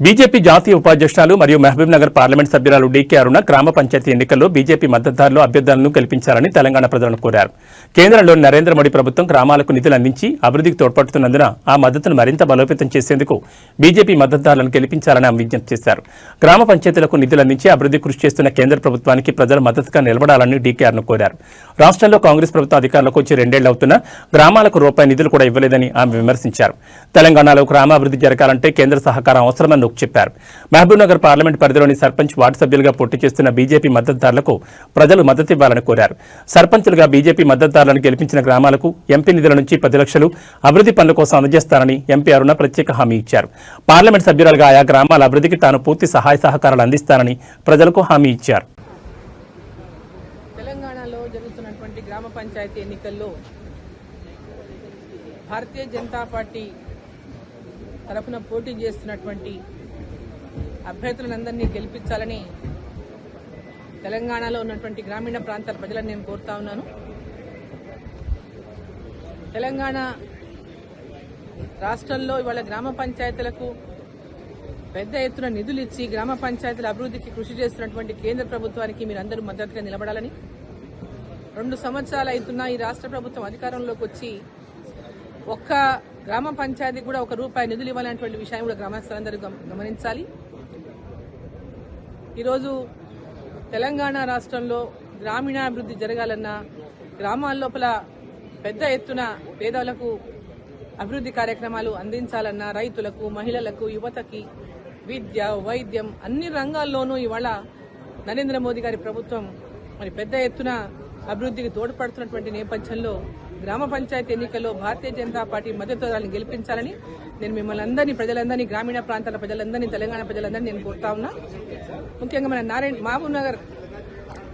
BJP జాతీయ ఉపాధ్యక్షురాలు మరియు మహబూబ్ నగర్ పార్లమెంట్ సభ్యురాలు డీకే అరుణ గ్రామ పంచాయతీ ఎన్నికల్లో బీజేపీ మద్దతుదారులు అభ్యర్థులను గెలిపించాలని తెలంగాణ ప్రజలను కోరారు. కేంద్రంలో నరేంద్ర మోడీ ప్రభుత్వం గ్రామాలకు నిధులు అందించి అభివృద్ధికి తోడ్పడుతున్నందున ఆ మద్దతును మరింత బలోపేతం చేసేందుకు బీజేపీ మద్దతుదారులను గెలిపించాలని ఆమె విజ్ఞప్తి చేశారు. గ్రామ పంచాయతీలకు నిధులు అందించి అభివృద్ధి కృషి చేస్తున్న కేంద్ర ప్రభుత్వానికి ప్రజలు మద్దతుగా నిలబడాలని డీకే అరుణ కోరారు. రాష్ట్రంలో కాంగ్రెస్ ప్రభుత్వం అధికారులకు వచ్చి రెండేళ్ళు అవుతున్నా గ్రామాలకు రూపాయి నిధులు కూడా ఇవ్వలేదని ఆమె విమర్శించారు. తెలంగాణలో గ్రామాభివృద్ధి జరగాలంటే కేంద్ర సహకారం అవసరమని ఫరూక్ చెప్పారు. మహబూబ్నగర్ పార్లమెంట్ పరిధిలోని సర్పంచ్ వార్డు సభ్యులుగా పోటీ చేస్తున్న బీజేపీ మద్దతుదారులకు ప్రజలు మద్దతు ఇవ్వాలని కోరారు. సర్పంచులుగా బీజేపీ మద్దతుదారులను గెలిపించిన గ్రామాలకు ఎంపీ నిధుల నుంచి పది లక్షలు అభివృద్ధి పనుల కోసం అందజేస్తారని ఎంపీ అరుణ ప్రత్యేక హామీ ఇచ్చారు. పార్లమెంట్ సభ్యురాలుగా ఆయా గ్రామాల అభివృద్ధికి తాను పూర్తి సహాయ సహకారాలు అందిస్తానని ప్రజలకు హామీ ఇచ్చారు. తెలంగాణలో జరుగుతున్నటువంటి గ్రామ పంచాయతీ ఎన్నికల్లో భారతీయ జనతా పార్టీ తరఫున పోటీ చేస్తున్నటువంటి అభ్యర్థులందరినీ గెలిపించాలని తెలంగాణలో ఉన్నటువంటి గ్రామీణ ప్రాంతాల ప్రజలను నేను కోరుతా ఉన్నాను. తెలంగాణ రాష్ట్రంలో ఇవాళ గ్రామ పంచాయతీలకు పెద్ద ఎత్తున నిధులు ఇచ్చి గ్రామ పంచాయతీల అభివృద్ధికి కృషి చేస్తున్నటువంటి కేంద్ర ప్రభుత్వానికి మీరందరూ మద్దతుగా నిలబడాలని. రెండు సంవత్సరాలు అవుతున్నా ఈ రాష్ట్ర ప్రభుత్వం అధికారంలోకి వచ్చి ఒక్క గ్రామ పంచాయతీ కూడా ఒక రూపాయి నిధులు ఇవ్వాలనేటువంటి విషయాన్ని కూడా గ్రామస్తులందరూ గమనించాలి. ఈరోజు తెలంగాణ రాష్ట్రంలో గ్రామీణాభివృద్ధి జరగాలన్నా గ్రామాల లోపల పెద్ద ఎత్తున పేదలకు అభివృద్ధి కార్యక్రమాలు అందించాలన్నా రైతులకు మహిళలకు యువతకి విద్య వైద్యం అన్ని రంగాల్లోనూ ఇవాళ నరేంద్ర మోదీ గారి ప్రభుత్వం మరి పెద్ద ఎత్తున అభివృద్ధికి తోడ్పడుతున్నటువంటి నేపథ్యంలో గ్రామ పంచాయతీ ఎన్నికల్లో భారతీయ జనతా పార్టీ మద్దతుదారులను గెలిపించాలని నేను మిమ్మల్ని అందరినీ ప్రజలందరినీ గ్రామీణ ప్రాంతాల ప్రజలందరినీ తెలంగాణ ప్రజలందరినీ నేను కోరుతా ఉన్నా. ముఖ్యంగా మన నారాయణ మహబూబ్ నగర్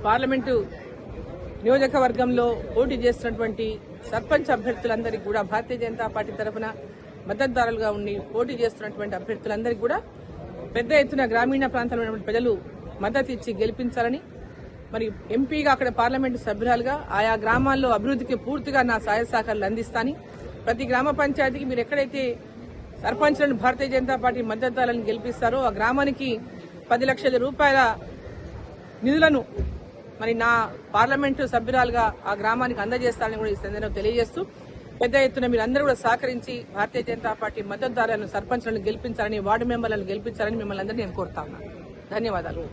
పార్లమెంటు నియోజకవర్గంలో పోటీ చేస్తున్నటువంటి సర్పంచ్ అభ్యర్థులందరికీ కూడా భారతీయ జనతా పార్టీ తరఫున మద్దతుదారులుగా ఉండి పోటీ చేస్తున్నటువంటి అభ్యర్థులందరికీ కూడా పెద్ద ఎత్తున గ్రామీణ ప్రాంతంలో ఉన్నటువంటి ప్రజలు మద్దతు ఇచ్చి గెలిపించాలని మరి ఎంపీగా అక్కడ పార్లమెంటు సభ్యురాలుగా ఆయా గ్రామాల్లో అభివృద్ధికి పూర్తిగా నా సహాయ సహకారాలు అందిస్తాను. ప్రతి గ్రామ పంచాయతీకి మీరు ఎక్కడైతే సర్పంచ్లను భారతీయ జనతా పార్టీ మద్దతుదారులను గెలిపిస్తారో ఆ గ్రామానికి పది లక్షల రూపాయల నిధులను మరి నా పార్లమెంటు సభ్యురాలుగా ఆ గ్రామానికి అందజేస్తానని కూడా ఈ సందర్భంగా తెలియజేస్తూ పెద్ద ఎత్తున మీరు అందరూ కూడా సహకరించి భారతీయ జనతా పార్టీ మద్దతుదారులను సర్పంచ్లను గెలిపించాలని వార్డు మెంబర్లను గెలిపించాలని మిమ్మల్ని అందరినీ నేను కోరుతా ఉన్నాను ధన్యవాదాలు.